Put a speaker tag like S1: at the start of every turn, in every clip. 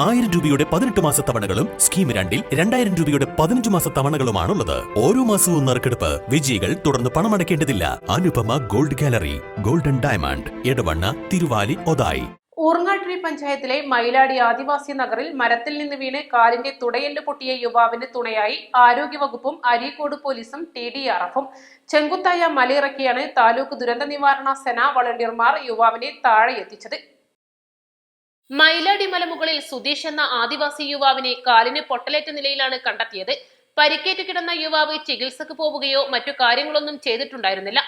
S1: ആയിരം രൂപയുടെ പതിനെട്ട് മാസ തവണകളും സ്കീം രണ്ടിൽ രണ്ടായിരം രൂപയുടെ പതിനഞ്ച് മാസ തവണകളുമാണുള്ളത്. ഓരോ മാസവും നറുക്കെടുപ്പ് വിജയികൾ തുടർന്ന് പണമടയ്ക്കേണ്ടതില്ല. Anupama gold gallery golden diamond Edavanna Thiruvali Othayi.
S2: Urangattiri പഞ്ചായത്തിലെ മയിലാടി ആദിവാസി നഗറിൽ മരത്തിൽ നിന്ന് വീണ് കാലിന്റെ തുടയെല്ല് പൊട്ടിയ യുവാവിന് തുണയായി ആരോഗ്യവകുപ്പും അരീക്കോട് പോലീസും ടി ഡി ആർ എഫും. ചെങ്കുത്തായ മലയിറക്കിയാണ് താലൂക്ക് ദുരന്ത നിവാരണ സേന വളണ്ടിയർമാർ യുവാവിനെ താഴെ എത്തിച്ചത് മയിലാടി മലമുകളിൽ സുധീഷ് എന്ന ആദിവാസി യുവാവിനെ കാലിന് പൊട്ടലേറ്റ നിലയിലാണ് കണ്ടെത്തിയത്. പരിക്കേറ്റ് കിടന്ന യുവാവ് ചികിത്സക്ക് പോവുകയോ മറ്റു കാര്യങ്ങളൊന്നും ചെയ്തിട്ടുണ്ടായിരുന്നില്ല.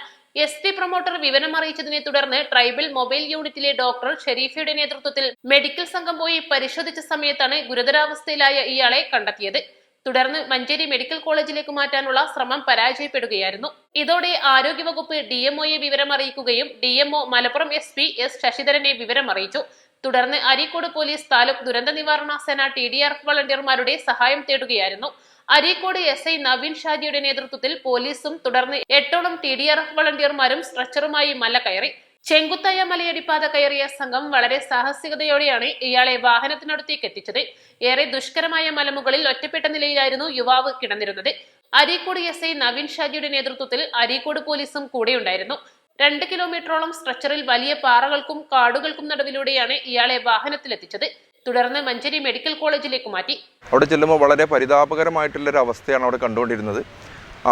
S2: എസ് പി പ്രൊമോട്ടർ വിവരം അറിയിച്ചതിനെ തുടർന്ന് ട്രൈബൽ മൊബൈൽ യൂണിറ്റിലെ ഡോക്ടർ ഷെരീഫയുടെ നേതൃത്വത്തിൽ മെഡിക്കൽ സംഘം പോയി പരിശോധിച്ച സമയത്താണ് ഗുരുതരാവസ്ഥയിലായ ഇയാളെ കണ്ടെത്തിയത്. തുടർന്ന് മഞ്ചേരി മെഡിക്കൽ കോളേജിലേക്ക് മാറ്റാനുള്ള ശ്രമം പരാജയപ്പെടുകയായിരുന്നു. ഇതോടെ ആരോഗ്യവകുപ്പ് ഡി എംഒയെ വിവരം അറിയിക്കുകയും D Malappuram S P S ശശിധരനെ വിവരം അറിയിച്ചു. തുടർന്ന് അരീക്കോട് പോലീസ് താലൂക്ക് ദുരന്ത നിവാരണ സേന ടി ഡി ആർ വളണ്ടിയർമാരുടെ സഹായം തേടുകയായിരുന്നു. അരീക്കോട് എസ് ഐ നവീൻ ഷാജിയുടെ നേതൃത്വത്തിൽ പോലീസും തുടർന്ന് എട്ടോളം ടി ഡി ആർ വളണ്ടിയർമാരും സ്ട്രെച്ചറുമായി മല കയറി. ചെങ്കുത്തായ മലയടിപ്പാത കയറിയ സംഘം വളരെ സാഹസികതയോടെയാണ് ഇയാളെ വാഹനത്തിനടുത്തേക്ക് എത്തിച്ചത്. ഏറെ ദുഷ്കരമായ മലമുകളിൽ ഒറ്റപ്പെട്ട നിലയിലായിരുന്നു യുവാവ് കിടന്നിരുന്നത്. അരീക്കോട് എസ് ഐ നവീൻ ഷാജിയുടെ നേതൃത്വത്തിൽ അരീക്കോട് പോലീസും കൂടെയുണ്ടായിരുന്നു. രണ്ട് കിലോമീറ്ററോളം സ്ട്രെച്ചറിൽ വലിയ പാറകൾക്കും കാടുകൾക്കും നടുവിലൂടെയാണ് ഇയാളെ വാഹനത്തിലെത്തിച്ചത്. തുടർന്ന് മഞ്ചേരി മെഡിക്കൽ കോളേജിലേക്ക് മാറ്റി.
S3: അവിടെ ചെല്ലുമ്പോൾ വളരെ പരിതാപകരമായിട്ടുള്ള ഒരു അവസ്ഥയാണ് അവിടെ കണ്ടുകൊണ്ടിരുന്നത്.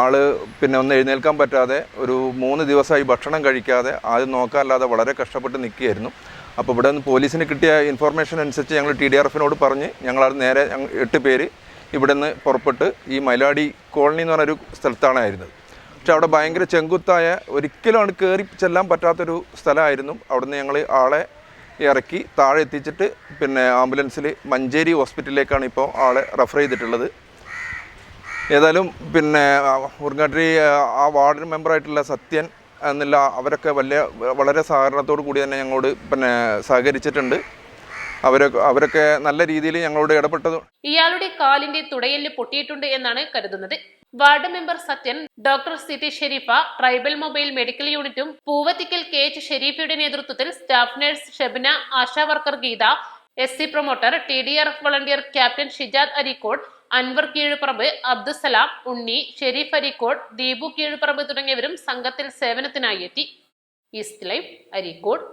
S3: ആൾ പിന്നെ ഒന്ന് എഴുന്നേൽക്കാൻ പറ്റാതെ ഒരു മൂന്ന് ദിവസമായി ഭക്ഷണം കഴിക്കാതെ ആദ്യം നോക്കാനല്ലാതെ വളരെ കഷ്ടപ്പെട്ട് നിൽക്കുകയായിരുന്നു. അപ്പോൾ ഇവിടെ നിന്ന് പോലീസിന് കിട്ടിയ ഇൻഫർമേഷൻ അനുസരിച്ച് ഞങ്ങൾ ടി ഡി ആർ എഫിനോട് പറഞ്ഞ് ഞങ്ങളത് നേരെ എട്ട് പേര് ഇവിടെ നിന്ന് പുറപ്പെട്ട് ഈ മൈലാടി കോളനി എന്ന് പറഞ്ഞൊരു സ്ഥലത്താണ് ആയിരുന്നത്. പക്ഷെ അവിടെ ഭയങ്കര ചെങ്കുത്തായ ഒരിക്കലും അവിടെ കയറി ചെല്ലാൻ പറ്റാത്തൊരു സ്ഥലമായിരുന്നു. അവിടുന്ന് ഞങ്ങൾ ആളെ ഇറക്കി താഴെ എത്തിച്ചിട്ട് പിന്നെ ആംബുലൻസിൽ മഞ്ചേരി ഹോസ്പിറ്റലിലേക്കാണ് ഇപ്പോൾ ആളെ റെഫർ ചെയ്തിട്ടുള്ളത്. ഏതായാലും പിന്നെ ഉറുങ്ങാട്ടി ആ വാർഡ് മെമ്പറായിട്ടുള്ള സത്യൻ എന്നുള്ള അവരൊക്കെ വലിയ വളരെ സഹകരണത്തോടു കൂടി തന്നെ ഞങ്ങളോട് പിന്നെ സഹകരിച്ചിട്ടുണ്ട്. അവരൊക്കെ അവരൊക്കെ നല്ല രീതിയിൽ ഞങ്ങളോട് ഇടപെട്ടത്
S2: ഇയാളുടെ കാലിന്റെ തുടയെല്ല് പൊട്ടിയിട്ടുണ്ട് എന്നാണ് കരുതുന്നത്. Ward member Sathyan doctor city Sherifa tribal mobile medical യൂണിറ്റും പൂവത്തിക്കൽ കെ എച്ച് ഷെരീഫയുടെ നേതൃത്വത്തിൽ staff nurse Shebana Asha worker Geetha S C promoter T D R F volunteer captain Shijad Areekode Anvar Keezhuparamba Abdussalam Unni Sherif Areekode Deepu Keezhuparamba തുടങ്ങിയവരും സംഘത്തിൽ സേവനത്തിനായി എത്തി. East life Areekode.